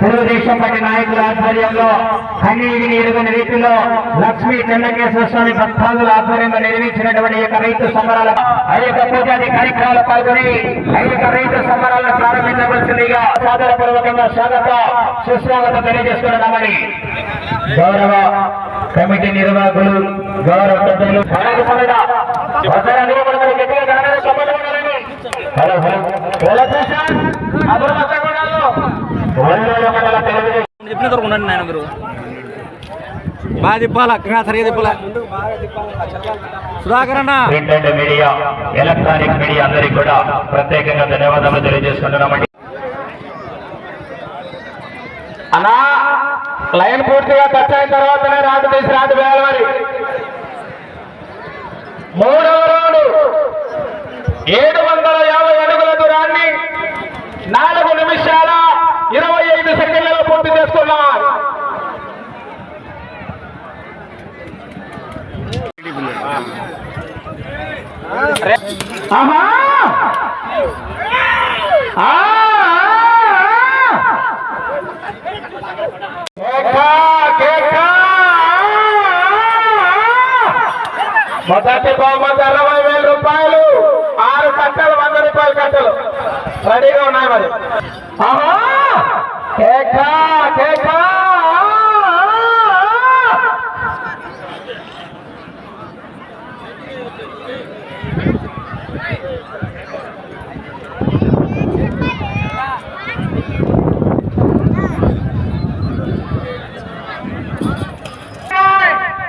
Telugu Desam party నాయకుల ఆధ్వర్యంలో కన్నీటి ఎరుగని రీతిలో లక్ష్మీ చెన్నకేశ్వర స్వామి భక్తాదుల ఆధ్వర్యంలో నిర్మించినటువంటి ఈ యొక్క రైతు సంబరాల ఆ యొక్క పూజాది కార్యక్రమాలు పాల్గొని ఆ యొక్క రైతు సంబరాలను ప్రారంభించవలసిందిగా సాదర పూర్వకంగా స్వాగత సుస్వాగతం తెలియజేసుకున్నామని గౌరవ కమిటీ నిర్వాహకులు గౌరవ పెద్దలు హలో హలో. దొరకు ఉండండి నాయన మీరు. బాగా తిప్పాలా? ఇంకా సరిగా తిప్పాలా? సుధాకర్ అన్న. మీడియా ఎలక్ట్రానిక్ మీడియా అందరికీ కూడా ప్రత్యేకంగా ధన్యవాదాలు తెలియజేసుకుంటున్నామండి. అన్నా లైన్ పూర్తిగా టచ్ అయిన తర్వాతనే రాటు తీసి రాటు వేయాలి మరి మూడవ రౌండ్. ఏడు వందల యాభై అడుగుల దూరాన్ని నాలుగు నిమిషాల కేక! మొదటి బహుమతి అరవై వేల రూపాయలు ఆరు కట్టలు వంద రూపాయల కట్టలు. రెడీగా ఉన్నాయి మరి. ఆహా! కేక, కేక!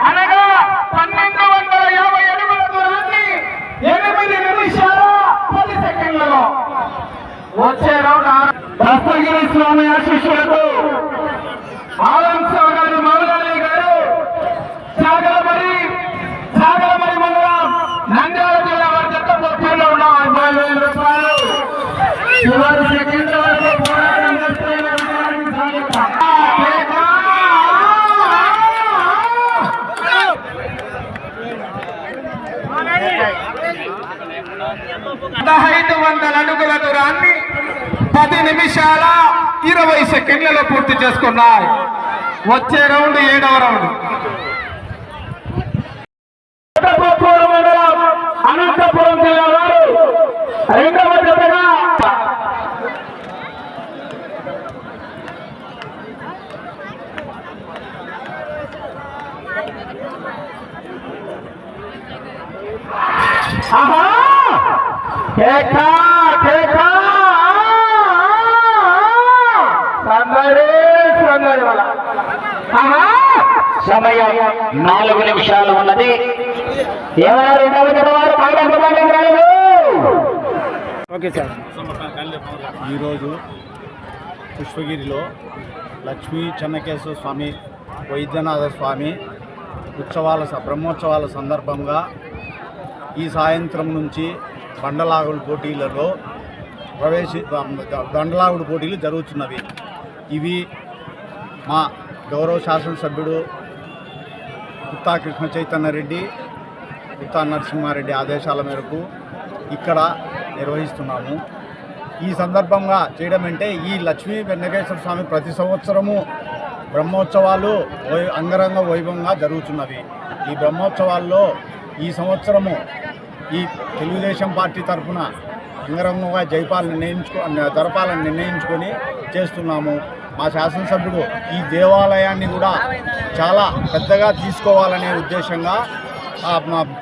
అనగా పన్నెండు వందల యాభై అడుగుల దూరాన్ని ఎనిమిది నిమిషాల పది సెకండ్లలో వచ్చే రౌండ్ ఆరు. దస్తగిరి స్వామి ఆశిష్యులకు ఆలంసా సాగర్ మౌలాలి గారు సాగరమరి సాగరమరి మండలం నంద్యాల జిల్లా వారి చెత్త పోటీలో ఉన్న ఇరవై రూపాయలు. చివరి సెకండ్ వరకు పోరాటం పదహైదు వందల అడుగుల దూరాన్ని పది నిమిషాల ఇరవై సెకండ్లలో పూర్తి చేసుకున్నాయి. వచ్చే రౌండ్ ఏడవ రౌండ్. అనంతపురం జిల్లా వారు రెండవ జతగా ఆహా! కేకా కేకా! సమయం నాలుగు నిమిషాలు ఉన్నది. ఎవరు వారు ఓకే సార్. ఈరోజు పుష్పగిరిలో లక్ష్మీ చెన్నకేశ్వర స్వామి వైద్యనాథ స్వామి ఉత్సవాల స- బ్రహ్మోత్సవాల సందర్భంగా ఈ సాయంత్రం నుంచి బండలాగుడు పోటీలలో ప్రవేశి బండలాగుడు పోటీలు జరుగుతున్నవి. ఇవి మా గౌరవ శాసనసభ్యుడు గుత్తా కృష్ణ చైతన్య రెడ్డి గుత్తా నరసింహారెడ్డి ఆదేశాల మేరకు ఇక్కడ నిర్వహిస్తున్నాము. ఈ సందర్భంగా చేయడం అంటే ఈ లక్ష్మీ వెంకటేశ్వర స్వామి ప్రతి సంవత్సరము బ్రహ్మోత్సవాలు వై అంగరంగ వైభవంగా జరుగుతున్నవి. ఈ బ్రహ్మోత్సవాల్లో ఈ సంవత్సరము ఈ తెలుగుదేశం పార్టీ తరఫున అంగరంగంగా జైపాలు నిర్ణయించుకో జరపాలని నిర్ణయించుకొని చేస్తున్నాము. మా శాసనసభ్యుడు ఈ దేవాలయాన్ని కూడా చాలా పెద్దగా తీసుకోవాలనే ఉద్దేశంగా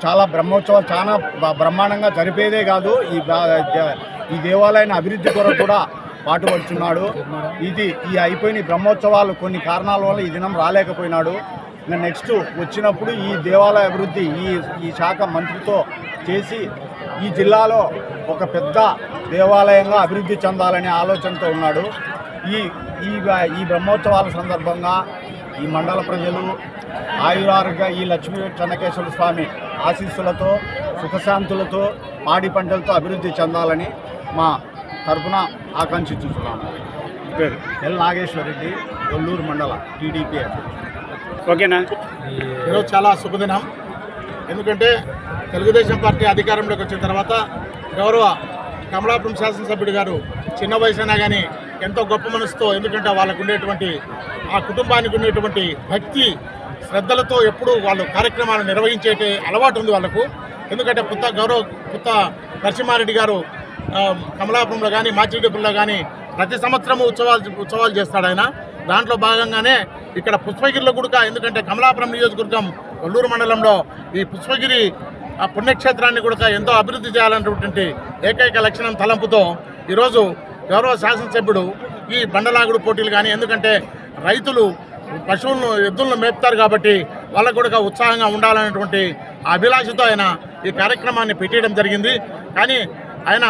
చాలా బ్రహ్మోత్సవాలు చాలా బ్రహ్మాండంగా జరిపేదే కాదు ఈ ఈ దేవాలయాన్ని అభివృద్ధి కొరకు కూడా పాటుపడుతున్నాడు ఇది ఈ అయిపోయిన బ్రహ్మోత్సవాలు కొన్ని కారణాల వల్ల ఈ దినం రాలేకపోయినాడు. ఇంకా నెక్స్ట్ వచ్చినప్పుడు ఈ దేవాలయ అభివృద్ధి ఈ ఈ శాఖ మంత్రితో చేసి ఈ జిల్లాలో ఒక పెద్ద దేవాలయంగా అభివృద్ధి చెందాలనే ఆలోచనతో ఉన్నాడు. ఈ ఈ ఈ బ్రహ్మోత్సవాల సందర్భంగా ఈ మండల ప్రజలు ఆయురారుగా ఈ లక్ష్మీ చెన్నకేశ్వర స్వామి ఆశీస్సులతో సుఖశాంతులతో పాడి పంటలతో అభివృద్ధి చెందాలని మా తరపున ఆకాంక్షించుతున్నాము పేరు? ఎల్ నాగేశ్వరరెడ్డి ఒల్లూరు మండల టీడీపీ ఓకేనా? ఈరోజు చాలా శుభదినం. ఎందుకంటే తెలుగుదేశం పార్టీ అధికారంలోకి వచ్చిన తర్వాత గౌరవ కమలాపురం శాసనసభ్యుడు గారు చిన్న వయసైనా కానీ ఎంతో గొప్ప మనసుతో ఎందుకంటే వాళ్ళకు ఉండేటువంటి ఆ కుటుంబానికి ఉండేటువంటి భక్తి శ్రద్ధలతో ఎప్పుడు వాళ్ళు కార్యక్రమాలు నిర్వహించే అలవాటు ఉంది వాళ్ళకు. ఎందుకంటే పుత్త గౌరవ్ పుత్త నరసింహారెడ్డి గారు కమలాపురంలో కానీ మాచిరెడ్డిపల్లిలో కానీ ప్రతి సంవత్సరము ఉత్సవాలు ఉత్సవాలు చేస్తాడు ఆయన. దాంట్లో భాగంగానే ఇక్కడ పుష్పగిరిలో కూడా ఎందుకంటే కమలాపురం నియోజకవర్గం కొల్లూరు మండలంలో ఈ పుష్పగిరి ఆ పుణ్యక్షేత్రాన్ని కూడా ఎంతో అభివృద్ధి చేయాలన్నటువంటి ఏకైక లక్షణం తలంపుతో ఈరోజు గౌరవ శాసనసభ్యుడు ఈ బండలాగుడు పోటీలు కానీ ఎందుకంటే రైతులు పశువులను ఎద్దులను మేపుతారు కాబట్టి వాళ్ళకు కూడా ఉత్సాహంగా ఉండాలనేటువంటి అభిలాషతో ఆయన ఈ కార్యక్రమాన్ని పెట్టడం జరిగింది. కానీ ఆయన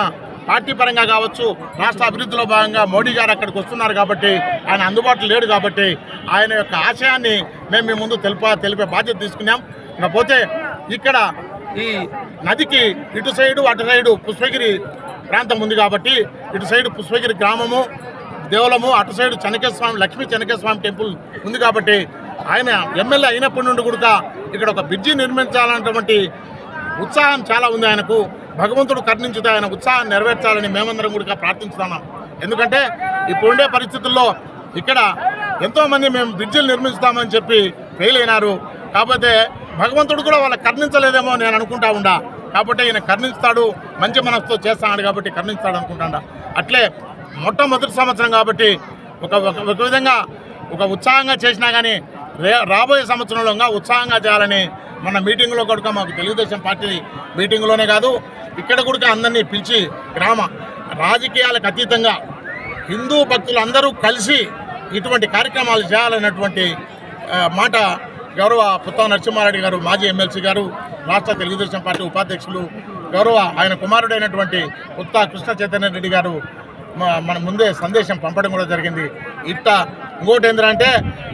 పార్టీ పరంగా కావచ్చు రాష్ట్ర అభివృద్ధిలో భాగంగా మోడీ గారు అక్కడికి వస్తున్నారు కాబట్టి ఆయన అందుబాటులో లేడు కాబట్టి ఆయన యొక్క ఆశయాన్ని మేము మీ ముందు తెలుప తెలిపే బాధ్యత తీసుకున్నాం. ఇకపోతే ఇక్కడ ఈ నదికి ఇటు సైడు అటు సైడు పుష్పగిరి ప్రాంతం ఉంది కాబట్టి ఇటు సైడు పుష్పగిరి గ్రామము దేవలము అటు సైడు చెనకేశ్వర లక్ష్మీ చెనకేశ్వర స్వామి టెంపుల్ ఉంది కాబట్టి ఆయన ఎమ్మెల్యే అయినప్పటి నుండి కూడా ఇక్కడ ఒక బ్రిడ్జి నిర్మించాలన్నటువంటి ఉత్సాహం చాలా ఉంది ఆయనకు. భగవంతుడు కరుణించుతే ఆయన ఉత్సాహాన్ని నెరవేర్చాలని మేమందరం కూడా ప్రార్థిస్తున్నాం. ఎందుకంటే ఇప్పుడు ఉండే పరిస్థితుల్లో ఇక్కడ ఎంతోమంది మేము బ్రిడ్జిలు నిర్మిస్తామని చెప్పి ఫెయిల్ అయినారు. కాకపోతే భగవంతుడు కూడా వాళ్ళు కర్ణించలేదేమో నేను అనుకుంటా ఉండా కాబట్టి ఈయన కర్ణిస్తాడు మంచి మనసుతో చేస్తాడు కాబట్టి కర్ణిస్తాడు అనుకుంటాడు. అట్లే మొట్టమొదటి సంవత్సరం కాబట్టి ఒక ఒక- ఒక విధంగా ఒక ఉత్సాహంగా చేసినా కానీ రే రాబోయే సంవత్సరంలో ఉత్సాహంగా చేయాలని మన మీటింగ్లో కూడా మాకు తెలుగుదేశం పార్టీ మీటింగ్లోనే కాదు ఇక్కడ కూడా అందరినీ పిలిచి గ్రామ రాజకీయాలకు అతీతంగా హిందూ భక్తులు అందరూ కలిసి ఇటువంటి కార్యక్రమాలు చేయాలన్నటువంటి మాట గౌరవ పుత్త నరసింహారెడ్డి గారు మాజీ ఎమ్మెల్సీ గారు రాష్ట్ర తెలుగుదేశం పార్టీ ఉపాధ్యక్షులు గౌరవ ఆయన కుమారుడైనటువంటి పుత్త కృష్ణ చైతన్య రెడ్డి గారు మన ముందే సందేశం పంపడం కూడా జరిగింది. ఇట్ట ఇంకోటి ఏంటంటే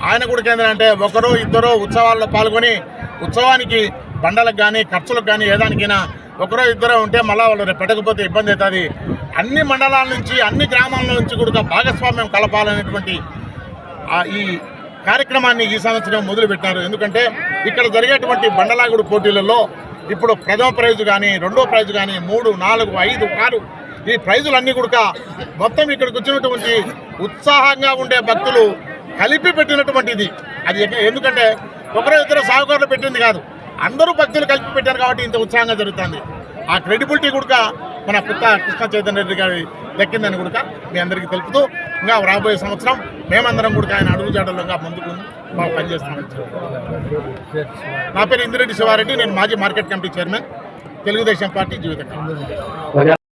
ఆయన కూడా ఏంటంటే ఒకరు ఇద్దరు ఉత్సవాల్లో పాల్గొని ఉత్సవానికి బండలకు కానీ ఖర్చులకు కానీ ఏదానికైనా ఒకరో ఇద్దరు ఉంటే మళ్ళీ వాళ్ళు పెట్టకపోతే ఇబ్బంది అవుతుంది. అన్ని మండలాల నుంచి అన్ని గ్రామాల నుంచి కూడా భాగస్వామ్యం కలపాలనేటువంటి ఈ కార్యక్రమాన్ని ఈ సంవత్సరం మొదలుపెట్టారు ఎందుకంటే ఇక్కడ జరిగేటువంటి బండలాగుడు పోటీలలో ఇప్పుడు ప్రథమ ప్రైజు కానీ రెండో ప్రైజు కానీ మూడు నాలుగు ఐదు ఆరు ఈ ప్రైజులన్నీ కూడా మొత్తం ఇక్కడికి వచ్చినటువంటి ఉత్సాహంగా ఉండే భక్తులు కలిపి పెట్టినటువంటిది అది ఎందుకంటే ఒకరో ఇద్దరు సాగుకారులు పెట్టింది కాదు. అందరూ భక్తులు కలిపి పెట్టారు కాబట్టి ఇంత ఉత్సాహంగా జరుగుతుంది. ఆ క్రెడిబిలిటీ కూడా మన పుత్త కృష్ణ చైతన్య రెడ్డి గారి దక్కిందని కూడా మీ అందరికీ తెలుపుతూ ఇంకా రాబోయే సంవత్సరం మేమందరం కూడా ఆయన అడుగుజాడల్లో ఇంకా ముందుకు బాగా పనిచేస్తామని నా పేరు ఇందిరెడ్డి శివారెడ్డి నేను మాజీ market committee chairman Telugu Desam party జీవితకాలం